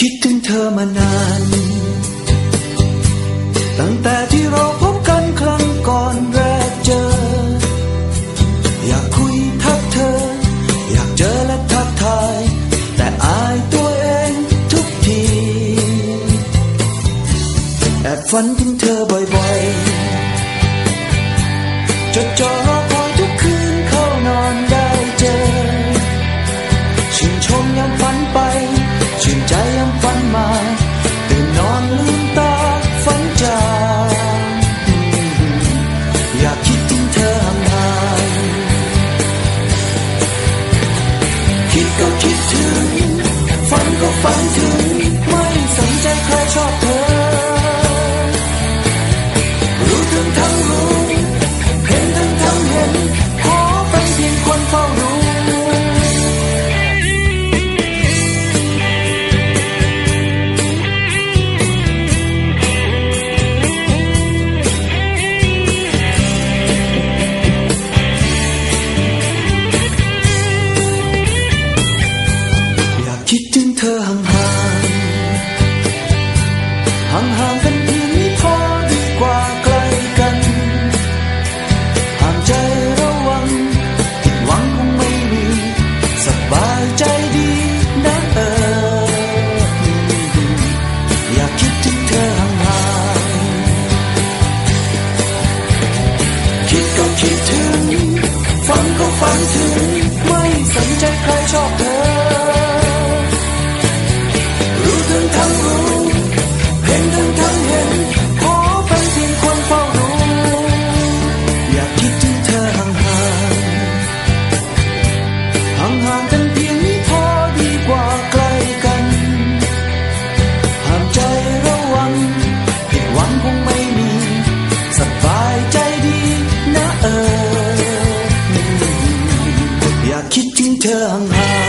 คิดถึงเธอมานาน ตั้งแต่ที่เราพบกันครั้งก่อนแรกเจอ อยากคุยทักเธอ อยากเจอและทักทาย แต่อายตัวเองทุกที แอบฝันถึงเธอบ่อยๆจดจ่อ Fun go fun tune. จึงเธอห่างห่างห่างกัน 的昂啊。